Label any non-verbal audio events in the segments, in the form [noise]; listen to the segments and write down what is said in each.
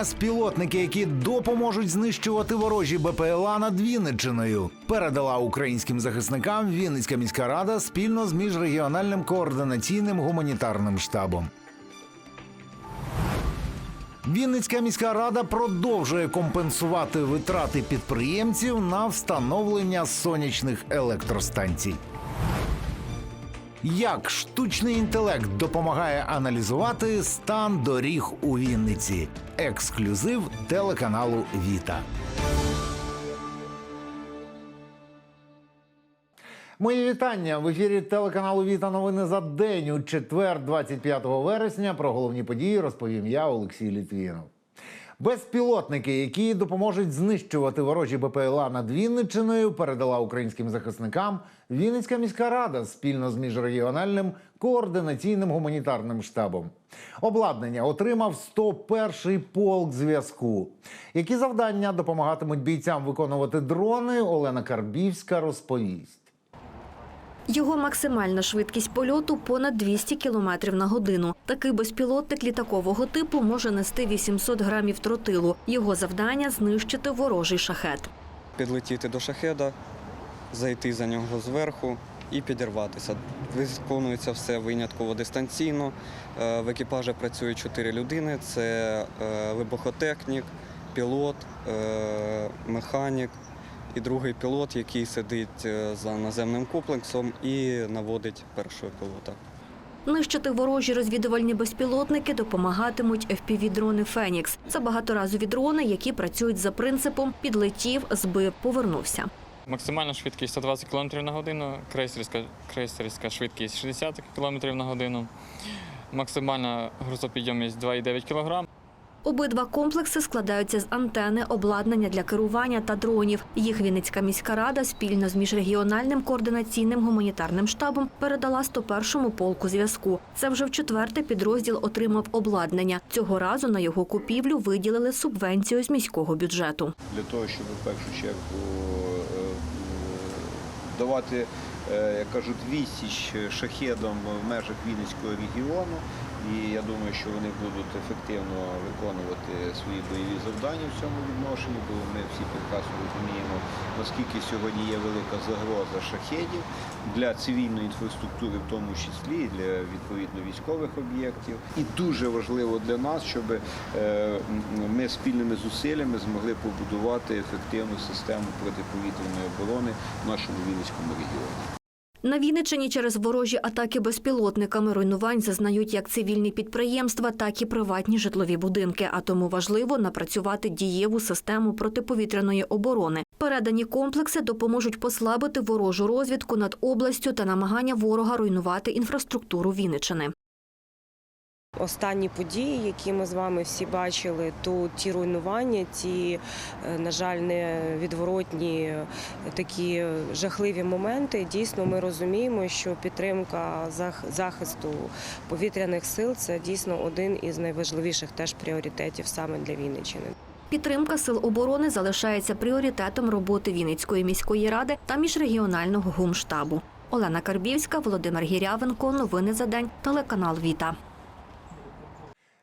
Безпілотники, які допоможуть знищувати ворожі БПЛА над Вінниччиною, передала українським захисникам Вінницька міська рада спільно з міжрегіональним координаційним гуманітарним штабом. Вінницька міська рада продовжує компенсувати витрати підприємців на встановлення сонячних електростанцій. Як штучний інтелект допомагає аналізувати стан доріг у Вінниці? Ексклюзив телеканалу Віта. Мої вітання в ефірі телеканалу Віта. Новини за день у четвер, 25 вересня. Про головні події розповім я, Олексій Літвінов. Безпілотники, які допоможуть знищувати ворожі БПЛА над Вінниччиною, передала українським захисникам Вінницька міська рада спільно з міжрегіональним координаційним гуманітарним штабом. Обладнання отримав 101-й полк зв'язку. Які завдання допомагатимуть бійцям виконувати дрони? Олена Карбівська розповість. Його максимальна швидкість польоту понад 200 км на годину. Такий безпілотник літакового типу може нести 800 грамів тротилу. Його завдання знищити ворожий шахет. підлетіти до шахеда, зайти за нього зверху і підірватися. Виконується все винятково дистанційно. Е, В екіпажі працює чотири людини: це е, вибухотехнік, пілот, е, механік і другий пілот, який сидить е, за наземним комплексом і наводить першого пілота. Нищити ворожі розвідувальні безпілотники допомагатимуть FPV-дрони «Фенікс». Це багаторазові дрони, які працюють за принципом «підлетів, збив, повернувся». Максимальна швидкість 120 км на годину, крейсерська, крейсерська швидкість 60 км на годину, максимальна грузопідйомність 2,9 кг. Обидва комплекси складаються з антени, обладнання для керування та дронів. Їх Вінницька міська рада спільно з міжрегіональним координаційним гуманітарним штабом передала 101-му полку зв'язку. Це вже в четверте підрозділ отримав обладнання. Цього разу на його купівлю виділили субвенцію з міського бюджету. для того, щоб в першу чергу е, давати, е, як кажуть, відсіч шахедам в межах Вінницького регіону. І я думаю, що вони будуть ефективно виконувати свої бойові завдання в цьому відношенні, бо ми всі прекрасно розуміємо, наскільки сьогодні є велика загроза шахедів для цивільної інфраструктури, в тому числі і для відповідно військових об'єктів. І дуже важливо для нас, щоб е, ми спільними зусиллями змогли побудувати ефективну систему протиповітряної оборони в нашому Вінницькому регіоні. На Вінниччині через ворожі атаки безпілотниками руйнувань зазнають як цивільні підприємства, так і приватні житлові будинки. А тому важливо напрацювати дієву систему протиповітряної оборони. Передані комплекси допоможуть послабити ворожу розвідку над областю та намагання ворога руйнувати інфраструктуру Вінниччини. Останні події, які ми з вами всі бачили, то ті руйнування, ті, е, на жаль, невідворотні е, такі жахливі моменти. Дійсно, ми розуміємо, що підтримка зах- захисту повітряних сил це дійсно один із найважливіших теж пріоритетів саме для Вінниччини. Підтримка сил оборони залишається пріоритетом роботи Вінницької міської ради та міжрегіонального гумштабу. Олена Карбівська, Володимир Гірявенко. Новини за день. Телеканал Віта.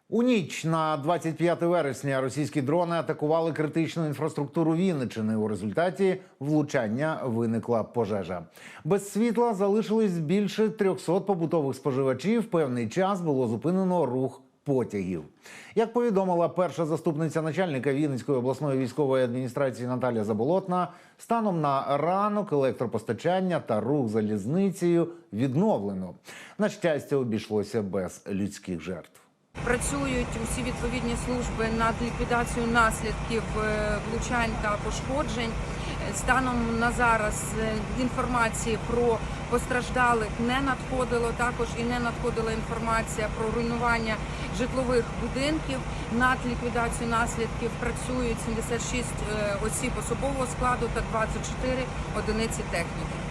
У ніч на 25 вересня російські дрони атакували критичну інфраструктуру Вінничини. У результаті влучання виникла пожежа. Без світла залишилось більше 300 побутових споживачів. Певний час було зупинено рух потягів. Як повідомила перша заступниця начальника Вінницької обласної військової адміністрації Наталя Заболотна, станом на ранок електропостачання та рух залізницею відновлено. На щастя, обійшлося без людських жертв. Працюють усі відповідні служби над ліквідацією наслідків е, влучань та пошкоджень. Е, Станом на зараз е, інформації про постраждалих не надходило. Також і не надходила інформація про руйнування житлових будинків. Над ліквідацією наслідків працюють 76 е, осіб особового складу та 24 одиниці техніки.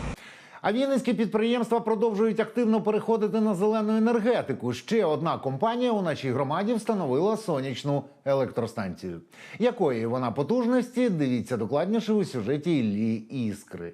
А вінницькі підприємства продовжують активно переходити на зелену енергетику. Ще одна компанія у нашій громаді встановила сонячну електростанцію. Якої вона потужності? Дивіться докладніше у сюжеті Іллі Іскри.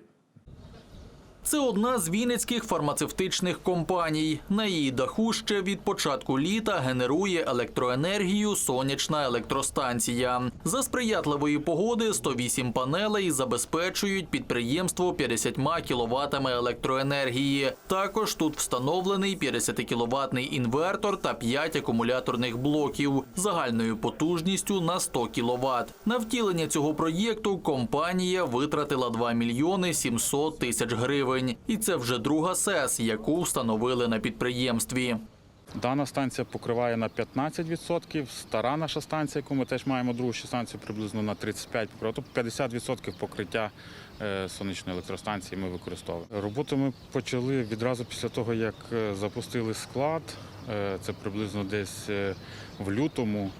Це одна з вінницьких фармацевтичних компаній. На її даху ще від початку літа генерує електроенергію сонячна електростанція. За сприятливої погоди 108 панелей забезпечують підприємство 50 кіловатами електроенергії. Також тут встановлений 50 кіловатний інвертор та 5 акумуляторних блоків загальною потужністю на 100 кіловат. На втілення цього проєкту компанія витратила 2 мільйони 700 тисяч гривень. І це вже друга СЕС, яку встановили на підприємстві. Дана станція покриває на 15%, стара наша станція, яку ми теж маємо другу станцію, приблизно на 35%, тобто 50% покриття е, сонячної електростанції ми використовуємо. Роботу ми почали відразу після того, як е, запустили склад, е, це приблизно десь в лютому,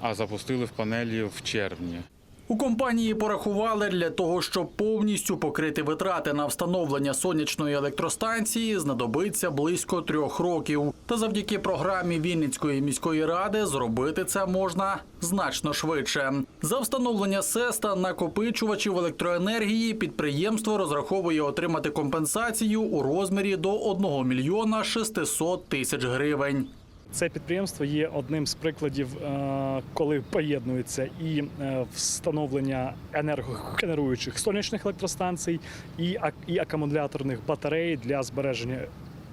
а запустили в панелі в червні. У компанії порахували для того, щоб повністю покрити витрати на встановлення сонячної електростанції, знадобиться близько трьох років. Та завдяки програмі Вінницької міської ради зробити це можна значно швидше. За встановлення СЕС та накопичувачів електроенергії підприємство розраховує отримати компенсацію у розмірі до 1 мільйона 600 тисяч гривень. Це підприємство є одним з прикладів, е, коли поєднується і е, встановлення енергогенеруючих сонячних електростанцій, і акумуляторних батарей для збереження.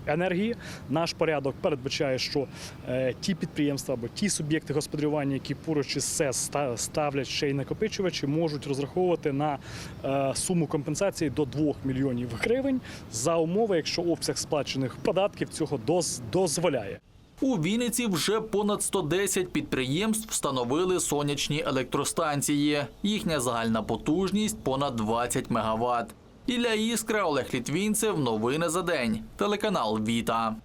Енергії наш порядок передбачає, що е, ті підприємства або ті суб'єкти господарювання, які поруч із СЕС ставлять ще й накопичувачі, можуть розраховувати на е, суму компенсації до 2 мільйонів гривень за умови, якщо обсяг сплачених податків цього доз- дозволяє. У Вінниці вже понад 110 підприємств встановили сонячні електростанції. Їхня загальна потужність понад 20 мегаватт. Ілля Іскра, Олег Літвінцев. Новини за день. Телеканал Віта.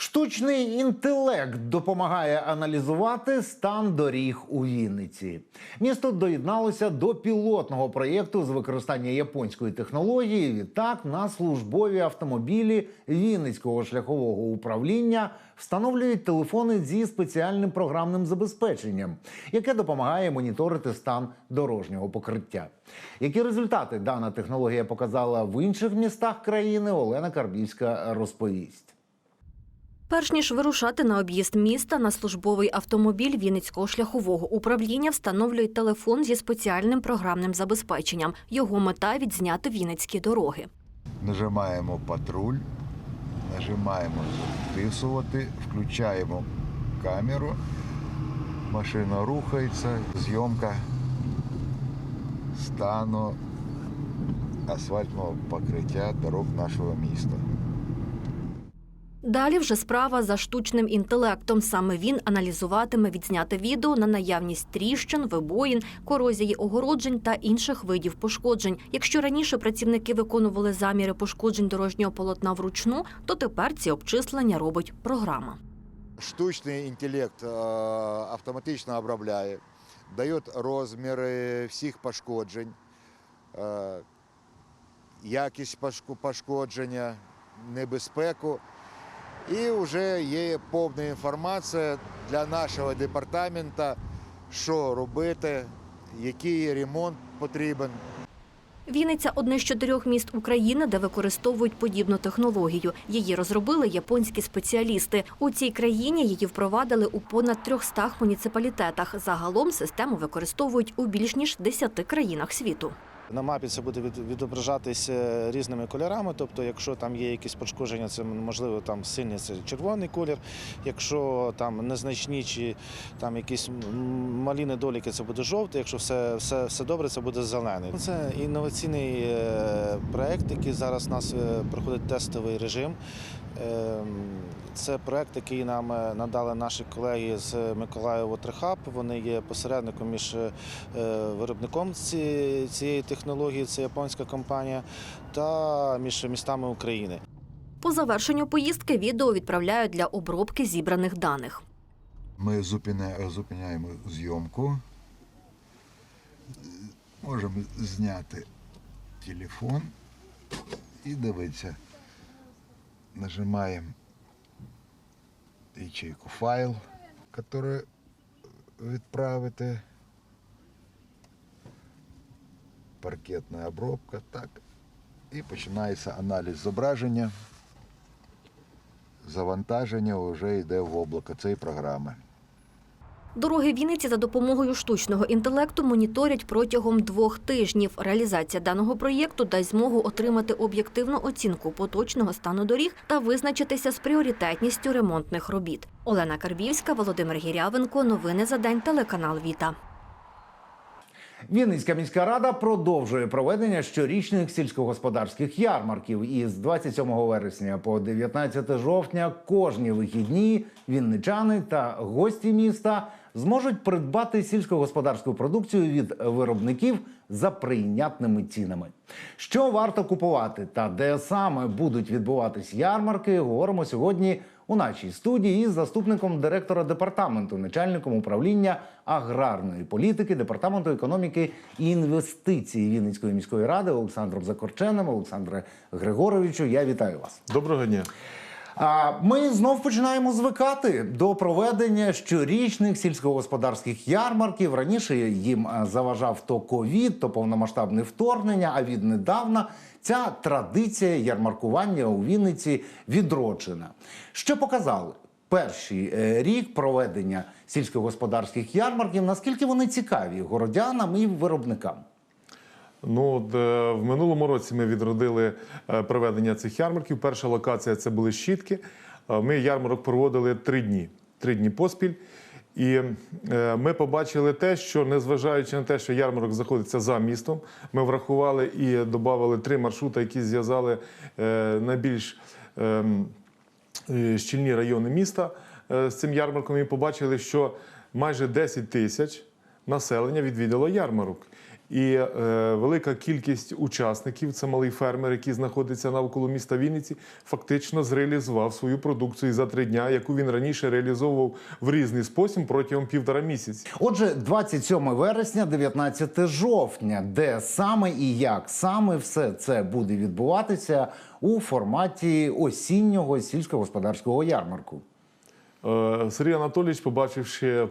Штучний інтелект допомагає аналізувати стан доріг у Вінниці. Місто доєдналося до пілотного проєкту з використання японської технології. Відтак на службові автомобілі Вінницького шляхового управління встановлюють телефони зі спеціальним програмним забезпеченням, яке допомагає моніторити стан дорожнього покриття. Які результати дана технологія показала в інших містах країни? Олена Карбівська розповість. Перш ніж вирушати на об'їзд міста, на службовий автомобіль Вінницького шляхового управління встановлюють телефон зі спеціальним програмним забезпеченням. Його мета відзняти вінницькі дороги. Нажимаємо патруль, нажимаємо записувати, включаємо камеру, машина рухається, зйомка стану асфальтного покриття дорог нашого міста. Далі вже справа за штучним інтелектом. Саме він аналізуватиме відзняте відео на наявність тріщин, вибоїн, корозії огороджень та інших видів пошкоджень. Якщо раніше працівники виконували заміри пошкоджень дорожнього полотна вручну, то тепер ці обчислення робить програма. Штучний інтелект е, автоматично обробляє, дає розміри всіх пошкоджень, е, якість пошкодження, небезпеку. І вже є повна інформація для нашого департаменту, що робити, який ремонт потрібен. Вінниця одне з чотирьох міст України, де використовують подібну технологію. Її розробили японські спеціалісти. У цій країні її впровадили у понад 300 муніципалітетах. Загалом систему використовують у більш ніж 10 країнах світу. На мапі це буде від- відображатися різними кольорами. Тобто, якщо там є якісь пошкодження, це можливо там сильний це червоний колір. Якщо там незначні чи там якісь малі недоліки, це буде жовтий. Якщо все, все, все добре, це буде зелений. Це інноваційний е, проект, який зараз у нас е, проходить тестовий режим. Ем, Це проект, який нам е, надали наші колеги з Миколаєва Трехаб. Вони є посередником між е, виробником цієї технології, це японська компанія, та між містами України. По завершенню поїздки відео відправляють для обробки зібраних даних. Ми зупиня- зупиняємо зйомку. Можемо зняти телефон і дивитися. Нажимаємо ячейку файл, який відправити. Паркетна обробка. Так. і починається аналіз зображення. Завантаження вже йде в облако цієї програми. Дороги Вінниці за допомогою штучного інтелекту моніторять протягом двох тижнів. Реалізація даного проєкту дасть змогу отримати об'єктивну оцінку поточного стану доріг та визначитися з пріоритетністю ремонтних робіт. Олена Карбівська, Володимир Гірявенко. Новини за день. Телеканал Віта. Вінницька міська рада продовжує проведення щорічних сільськогосподарських ярмарків. І з 27 вересня по 19 жовтня кожні вихідні вінничани та гості міста зможуть придбати сільськогосподарську продукцію від виробників за прийнятними цінами. Що варто купувати та де саме будуть відбуватись ярмарки, говоримо сьогодні у нашій студії із заступником директора департаменту, начальником управління аграрної політики, департаменту економіки і інвестицій Вінницької міської ради Олександром Закорченим. Олександре Григоровичу, я вітаю вас. Доброго дня. А ми знов починаємо звикати до проведення щорічних сільськогосподарських ярмарків. Раніше їм заважав то ковід, то повномасштабне вторгнення. А віднедавна ця традиція ярмаркування у Вінниці відроджена. Що показали перший е, рік проведення сільськогосподарських ярмарків? Наскільки вони цікаві городянам і виробникам? Ну, е, в минулому році ми відродили е, проведення цих ярмарків. Перша локація це були щітки. Е, Ми ярмарок проводили три дні, три дні поспіль. І ми побачили те, що незважаючи на те, що ярмарок знаходиться за містом, ми врахували і додали три маршрути, які зв'язали найбільш ем, щільні райони міста з цим ярмарком. І побачили, що майже 10 тисяч населення відвідало ярмарок. І е, велика кількість учасників, це малий фермер, який знаходиться навколо міста Вінниці, фактично зреалізував свою продукцію за три дня, яку він раніше реалізовував в різний спосіб протягом півтора місяці. Отже, 27 вересня, 19 жовтня, де саме і як саме все це буде відбуватися у форматі осіннього сільськогосподарського ярмарку. Е, Сергій Анатолійович, побачивши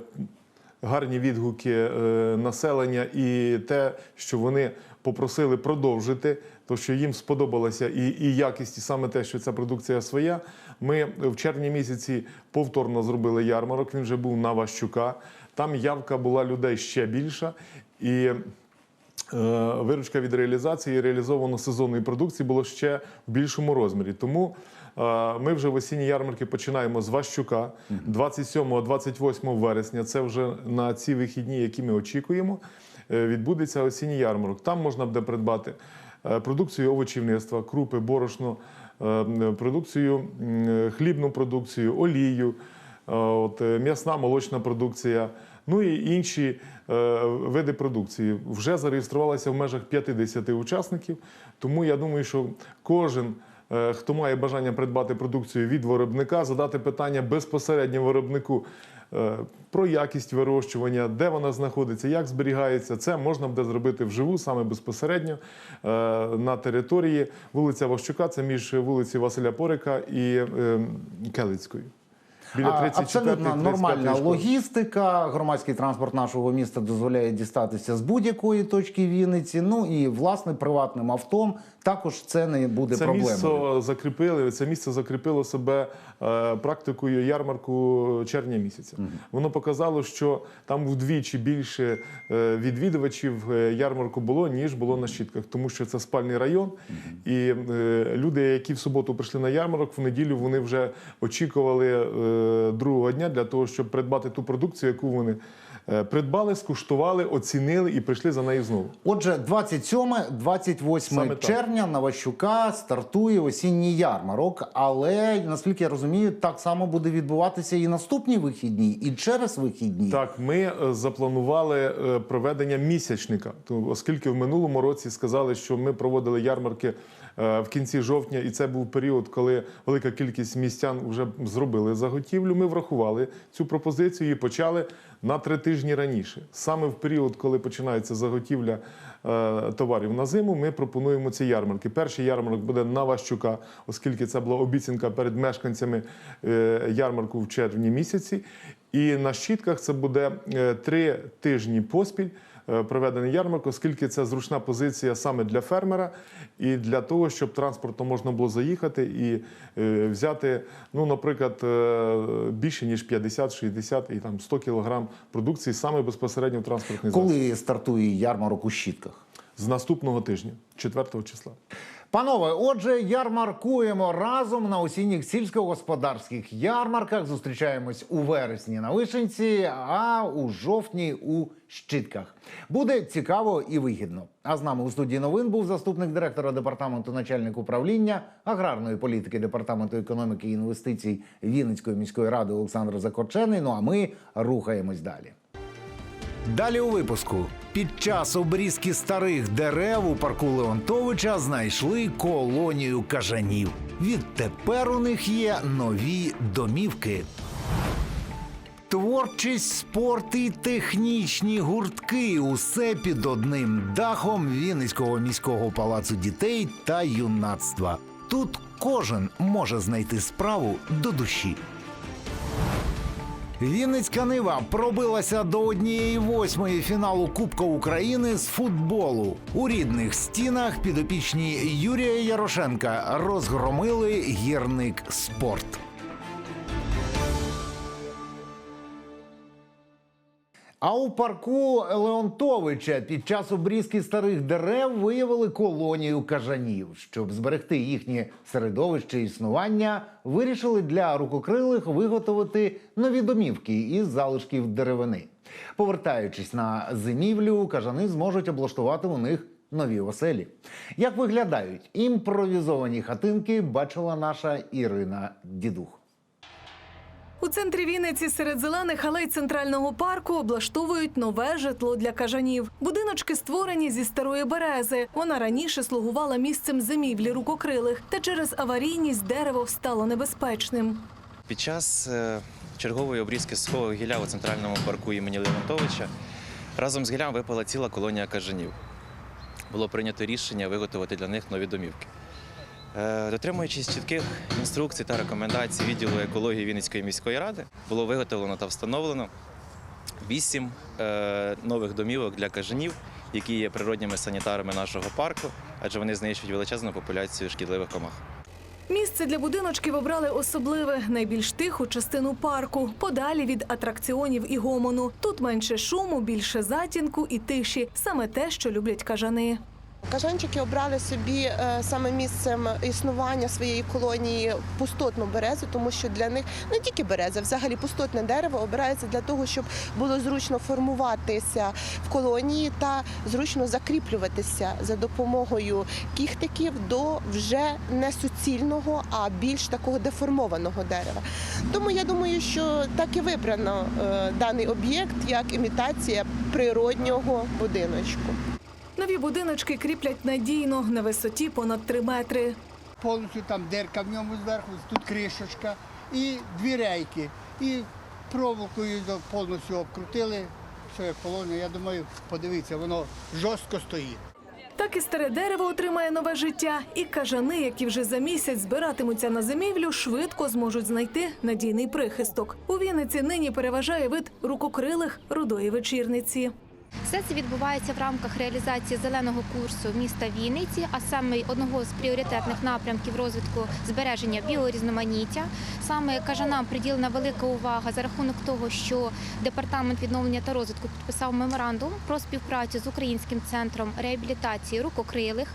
гарні відгуки е, населення і те, що вони попросили продовжити, то що їм сподобалося і, і якість, і саме те, що ця продукція своя. Ми в червні місяці повторно зробили ярмарок. Він вже був на Ващука. Там явка була людей ще більша. І е, виручка від реалізації реалізовано сезонної продукції було ще в більшому розмірі. Тому ми вже в осінні ярмарки починаємо з Ващука 27-28 вересня. Це вже на ці вихідні, які ми очікуємо. е, Відбудеться осінній ярмарок. Там можна буде придбати е, продукцію овочівництва, крупи, борошно, е, продукцію, хлібну продукцію, олію, е, от, е, м'ясна молочна продукція. Ну і інші е, види продукції вже зареєструвалися в межах 50 учасників. Тому я думаю, що кожен, е, хто має бажання придбати продукцію від виробника, задати питання безпосередньо виробнику е, про якість вирощування, де вона знаходиться, як зберігається. Це можна буде зробити вживу, саме безпосередньо е, на території вулиця Ващука, це між вулиці Василя Порика і е, Келицькою. Біля А, 34-ї, Абсолютно нормальна логістика. Громадський транспорт нашого міста дозволяє дістатися з будь-якої точки Вінниці. Ну і власне приватним автом також це не буде Це проблемою. місце закріпили. Це місце закріпило себе е, практикою ярмарку червня місяця. Воно показало, що там вдвічі більше е, відвідувачів е, ярмарку було ніж було на щітках, тому що це спальний район. І е, люди, які в суботу прийшли на ярмарок, в неділю вони вже очікували другого дня для того, щоб придбати ту продукцію, яку вони е, придбали, скуштували, оцінили і прийшли за нею знову. Отже, 27-28 червня на Ващука стартує осінній ярмарок. Але наскільки я розумію, так само буде відбуватися і наступні вихідні, і через вихідні. Так, ми е, запланували е, проведення місячника, оскільки в минулому році сказали, що ми проводили ярмарки в кінці жовтня, і це був період, коли велика кількість містян вже зробили заготівлю. Ми врахували цю пропозицію і почали на три тижні раніше. Саме в період, коли починається заготівля е, товарів на зиму, ми пропонуємо ці ярмарки. Перший ярмарок буде на Ващука, оскільки це була обіцянка перед мешканцями е, ярмарку в червні місяці. І на щітках це буде е, три тижні поспіль е, проведений ярмарок, оскільки це зручна позиція саме для фермера і для того, щоб транспортом можна було заїхати і е, взяти, ну, наприклад, е, більше ніж 50, 60 і там 100 кілограм продукції саме безпосередньо в транспортний засіб. Коли стартує ярмарок у щітках? З наступного тижня, 4 числа. Панове, отже, ярмаркуємо разом на осінніх сільськогосподарських ярмарках. Зустрічаємось у вересні на Вишенці, а у жовтні у Щитках. Буде цікаво і вигідно. А з нами у студії новин був заступник директора департаменту начальник управління аграрної політики департаменту економіки і інвестицій Вінницької міської ради Олександр Закорчений. Ну а ми рухаємось далі. Далі у випуску під час обрізки старих дерев у парку Леонтовича знайшли колонію кажанів. Відтепер у них є нові домівки. Творчість, спорт і технічні гуртки усе під одним дахом Вінницького міського палацу дітей та юнацтва. Тут кожен може знайти справу до душі. Вінницька Нива пробилася до однієї восьмої фіналу Кубка України з футболу. У рідних стінах підопічні Юрія Ярошенка розгромили гірник спорт. А у парку Леонтовича під час обрізки старих дерев виявили колонію кажанів. Щоб зберегти їхнє середовище існування, вирішили для рукокрилих виготовити нові домівки із залишків деревини. Повертаючись на зимівлю, кажани зможуть облаштувати у них нові оселі. Як виглядають імпровізовані хатинки, бачила наша Ірина Дідух. У центрі Вінниці серед зелених алей центрального парку облаштовують нове житло для кажанів. Будиночки створені зі старої берези. Вона раніше слугувала місцем зимівлі рукокрилих, та через аварійність дерево стало небезпечним. Під час е, чергової обрізки сухого гілля у центральному парку імені Леонтовича разом з гіллям випала ціла колонія кажанів. Було прийнято рішення виготовити для них нові домівки. Е, Дотримуючись чітких інструкцій та рекомендацій відділу екології Вінницької міської ради, було виготовлено та встановлено вісім е, нових домівок для кажанів, які є природніми санітарами нашого парку, адже вони знищують величезну популяцію шкідливих комах. Місце для будиночків обрали особливе, найбільш тиху частину парку, подалі від атракціонів і гомону. Тут менше шуму, більше затінку і тиші. Саме те, що люблять кажани. Кажанчики обрали собі е, саме місцем існування своєї колонії пустотну березу, тому що для них не тільки береза, взагалі пустотне дерево обирається для того, щоб було зручно формуватися в колонії та зручно закріплюватися за допомогою кіхтиків до вже не суцільного, а більш такого деформованого дерева. Тому я думаю, що так і вибрано е, даний об'єкт як імітація природнього будиночку. Нові будиночки кріплять надійно на висоті понад три метри. повністю там дирка в ньому зверху, тут кришечка і дві рейки. І проволокою повністю обкрутили. Все як положено. Я думаю, подивіться, воно жорстко стоїть. Так і старе дерево отримає нове життя, і кажани, які вже за місяць збиратимуться на зимівлю, швидко зможуть знайти надійний прихисток. У Вінниці нині переважає вид рукокрилих рудої вечірниці. Все це відбувається в рамках реалізації зеленого курсу міста Вінниці, а саме одного з пріоритетних напрямків розвитку збереження біорізноманіття. Саме кажанам приділена велика увага за рахунок того, що департамент відновлення та розвитку підписав меморандум про співпрацю з українським центром реабілітації рукокрилих.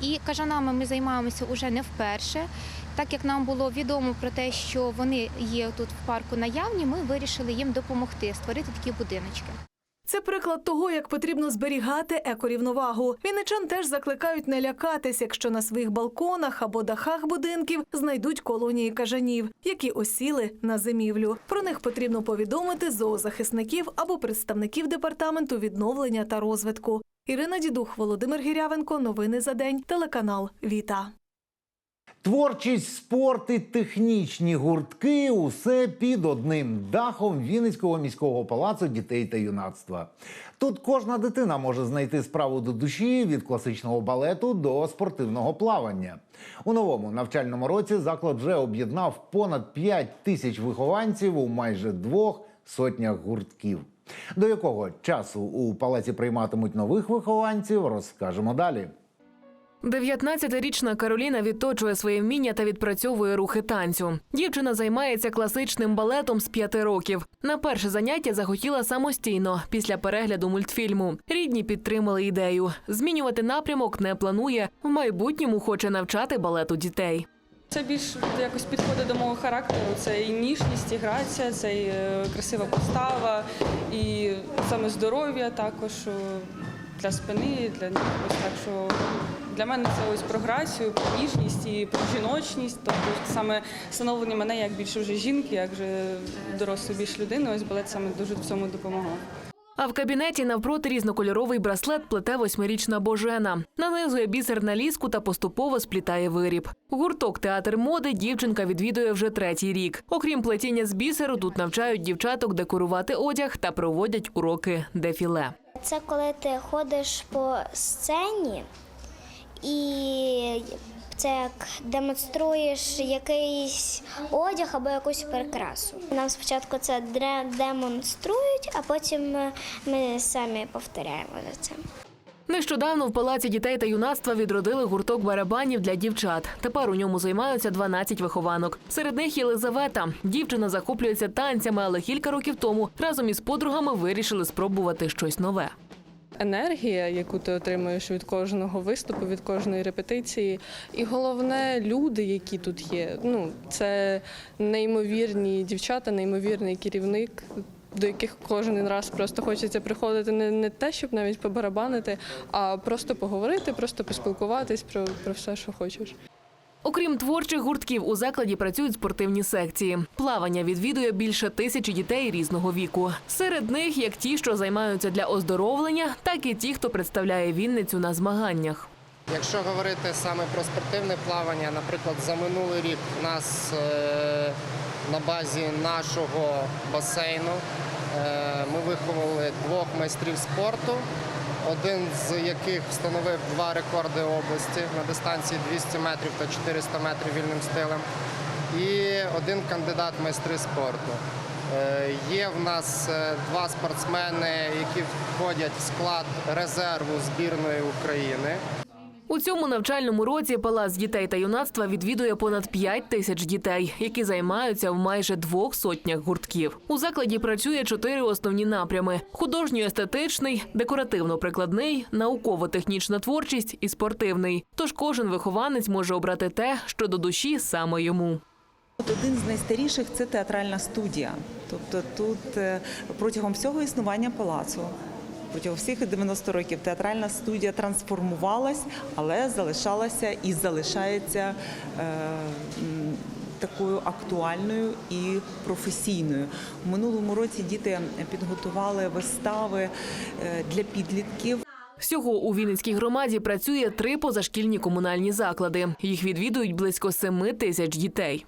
І кажанами ми займаємося уже не вперше. Так як нам було відомо про те, що вони є тут в парку наявні, ми вирішили їм допомогти створити такі будиночки. Це приклад того, як потрібно зберігати екорівновагу. Вінничан теж закликають не лякатись, якщо на своїх балконах або дахах будинків знайдуть колонії кажанів, які осіли на зимівлю. Про них потрібно повідомити зоозахисників або представників департаменту відновлення та розвитку. Ірина Дідух, Володимир Гірявенко. Новини за день. Телеканал Віта. Творчість, спорт і технічні гуртки усе під одним дахом Вінницького міського палацу дітей та юнацтва. Тут кожна дитина може знайти справу до душі від класичного балету до спортивного плавання. У новому навчальному році заклад вже об'єднав понад 5 тисяч вихованців у майже двох сотнях гуртків. До якого часу у палаці прийматимуть нових вихованців, розкажемо далі. 19-річна Кароліна відточує своє вміння та відпрацьовує рухи танцю. Дівчина займається класичним балетом з п'яти років. На перше заняття захотіла самостійно після перегляду мультфільму. Рідні підтримали ідею. Змінювати напрямок не планує. В майбутньому хоче навчати балету дітей. Це більш якось підходить до мого характеру. Це і ніжність, і грація, це і е, красива постава, і саме здоров'я також для спини, для. Ось так що для мене це ось про грацію, про ніжність і про жіночність. Тобто саме становлення мене як більше вже жінки, як вже дорослої більш людини. Ось балет саме дуже в цьому допомагав. А в кабінеті навпроти різнокольоровий браслет плете восьмирічна Божена. Нанизує бісер на ліску та поступово сплітає виріб. Гурток театр моди дівчинка відвідує вже третій рік. Окрім плетіння з бісеру, тут навчають дівчаток декорувати одяг та проводять уроки дефіле. Це коли ти ходиш по сцені і це як демонструєш якийсь одяг або якусь прикрасу. Нам спочатку це демонструють, а потім ми самі повторяємо за цим. Нещодавно в палаці дітей та юнацтва відродили гурток барабанів для дівчат. Тепер у ньому займаються 12 вихованок. Серед них Єлизавета. Дівчина захоплюється танцями, але кілька років тому разом із подругами вирішили спробувати щось нове. Енергія, яку ти отримуєш від кожного виступу, від кожної репетиції. І головне, люди, які тут є. Ну, це неймовірні дівчата, неймовірний керівник. До яких кожен раз просто хочеться приходити не, не те, щоб навіть побарабанити, а просто поговорити, просто поспілкуватись про, про все, що хочеш. Окрім творчих гуртків, у закладі працюють спортивні секції. Плавання відвідує більше тисячі дітей різного віку. Серед них як ті, що займаються для оздоровлення, так і ті, хто представляє Вінницю на змаганнях. Якщо говорити саме про спортивне плавання, наприклад, за минулий рік у нас е, на базі нашого басейну е, ми виховали двох майстрів спорту, один з яких встановив два рекорди області на дистанції 200 метрів та 400 метрів вільним стилем, і один кандидат майстри спорту. Е, Є в нас е, два спортсмени, які входять в склад резерву збірної України. У цьому навчальному році палац дітей та юнацтва відвідує понад 5 тисяч дітей, які займаються в майже двох сотнях гуртків. У закладі працює чотири основні напрями: художньо-естетичний, декоративно-прикладний, науково-технічна творчість і спортивний. Тож кожен вихованець може обрати те, що до душі саме йому. От Один з найстаріших це театральна студія. Тобто тут е, протягом всього існування палацу, протягом всіх 90 років театральна студія трансформувалась, але залишалася і залишається е, такою актуальною і професійною. У минулому році діти підготували вистави е, для підлітків. Всього у Вінницькій громаді працює три позашкільні комунальні заклади. Їх відвідують близько семи тисяч дітей.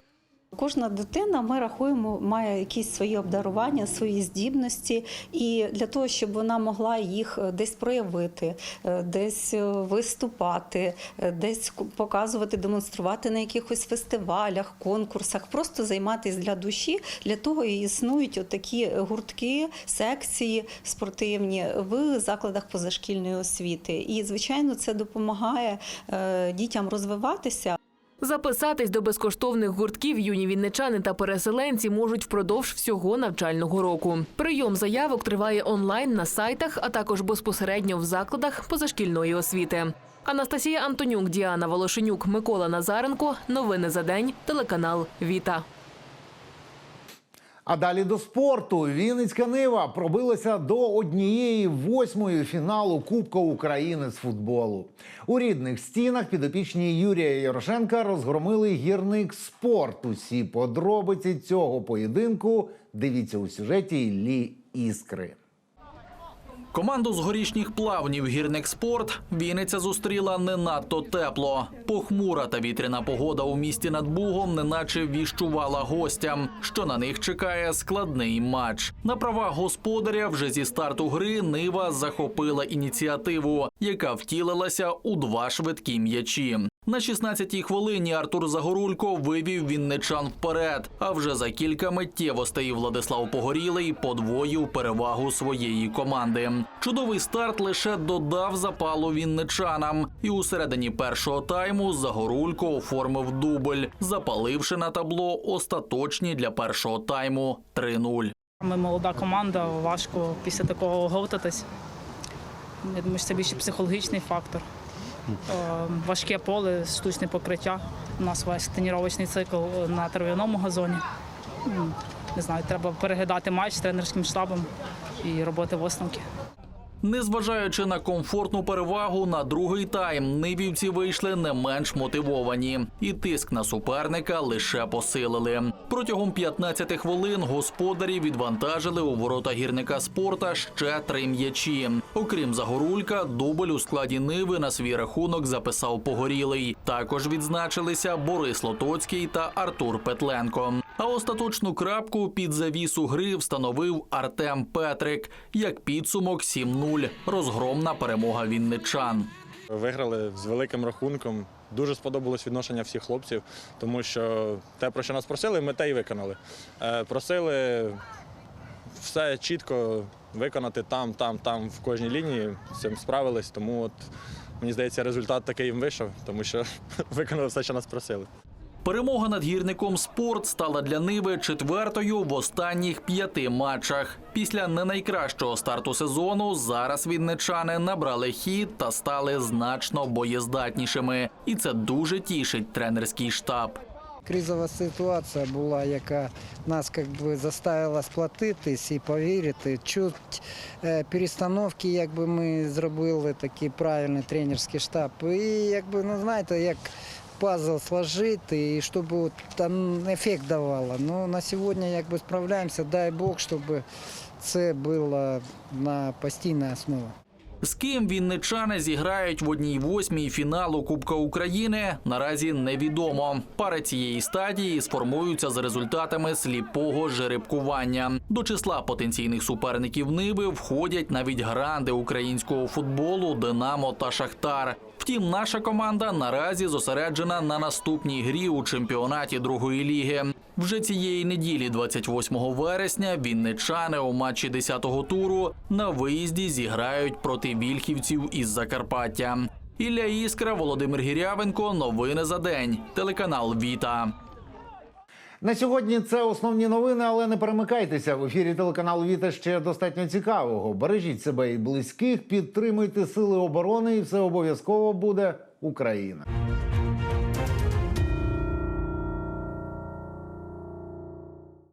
Кожна дитина, ми рахуємо, має якісь свої обдарування, свої здібності, і для того, щоб вона могла їх е, десь проявити, е, десь е, виступати, десь показувати, демонструвати на якихось фестивалях, конкурсах, просто займатися для душі. Для того і існують такі гуртки, секції спортивні в закладах позашкільної освіти. І звичайно, це допомагає дітям розвиватися. Записатись до безкоштовних гуртків юні вінничани та переселенці можуть впродовж всього навчального року. Прийом заявок триває онлайн на сайтах, а також безпосередньо в закладах позашкільної освіти. Анастасія Антонюк, Діана Волошенюк, Микола Назаренко. Новини за день. Телеканал Віта. А далі до спорту. Вінницька Нива пробилася до однієї восьмої фіналу Кубка України з футболу. У рідних стінах підопічні Юрія Ярошенка розгромили гірник спорт. Усі подробиці цього поєдинку дивіться у сюжеті Лі Іскри. Команду з горішніх плавнів гірник спорт Вінниця зустріла не надто тепло. Похмура та вітряна погода у місті над Бугом неначе віщувала гостям, що на них чекає складний матч. На правах господаря вже зі старту гри Нива захопила ініціативу, яка втілилася у два швидкі м'ячі. На 16-й хвилині Артур Загорулько вивів вінничан вперед. А вже за кілька миттєвостей Владислав Погорілий подвоїв перевагу своєї команди. Чудовий старт лише додав запалу вінничанам. І у середині першого тайму Загорулько оформив дубль, запаливши на табло остаточні для першого тайму 3-0. Ми молода команда, важко після такого оговтатись. Я думаю, що це більше психологічний фактор. Е, Важке поле, штучне покриття. У нас весь тренувальний цикл на трав'яному газоні. Не знаю, треба переглядати матч з тренерським штабом і робити висновки. Незважаючи на комфортну перевагу, на другий тайм нивівці вийшли не менш мотивовані, і тиск на суперника лише посилили. Протягом 15 хвилин господарі відвантажили у ворота гірника спорта ще три м'ячі. Окрім Загорулька, дубль у складі Ниви на свій рахунок записав Погорілий. Також відзначилися Борис Лотоцький та Артур Петленко. А остаточну крапку під завісу гри встановив Артем Петрик. Як підсумок 7-0. Розгромна перемога вінничан. Виграли з великим рахунком. Дуже сподобалось відношення всіх хлопців, тому що те, про що нас просили, ми те й виконали. Е, Просили все чітко виконати там, там, там в кожній лінії. З цим справились. Тому от мені здається, результат такий їм вийшов, тому що [laughs] виконали все, що нас просили. Перемога над гірником спорт стала для Ниви четвертою в останніх п'яти матчах. Після не найкращого старту сезону зараз вінничани набрали хід та стали значно боєздатнішими. І це дуже тішить тренерський штаб. Кризова ситуація була, яка нас заставила сплатитись і повірити. Чуть е, перестановки, якби ми зробили такий правильний тренерський штаб. І якби, ну знаєте, як пазл сложити, і щоб там ефект давало. Ну, на сьогодні якби справляємося, дай Бог, щоб це було на постійній основі. З ким вінничани зіграють в одній восьмій фіналу Кубка України наразі невідомо. Пари цієї стадії сформуються за результатами сліпого жеребкування. До числа потенційних суперників Ниви входять навіть гранди українського футболу Динамо та Шахтар. Втім, наша команда наразі зосереджена на наступній грі у чемпіонаті другої ліги. Вже цієї неділі, 28 вересня, вінничани у матчі 10-го туру на виїзді зіграють проти вільхівців із Закарпаття. Ілля Іскра, Володимир Гірявенко. Новини за день. Телеканал Віта. На сьогодні це основні новини, але не перемикайтеся. В ефірі телеканалу Віта ще достатньо цікавого. Бережіть себе і близьких, підтримуйте сили оборони, і все обов'язково буде Україна.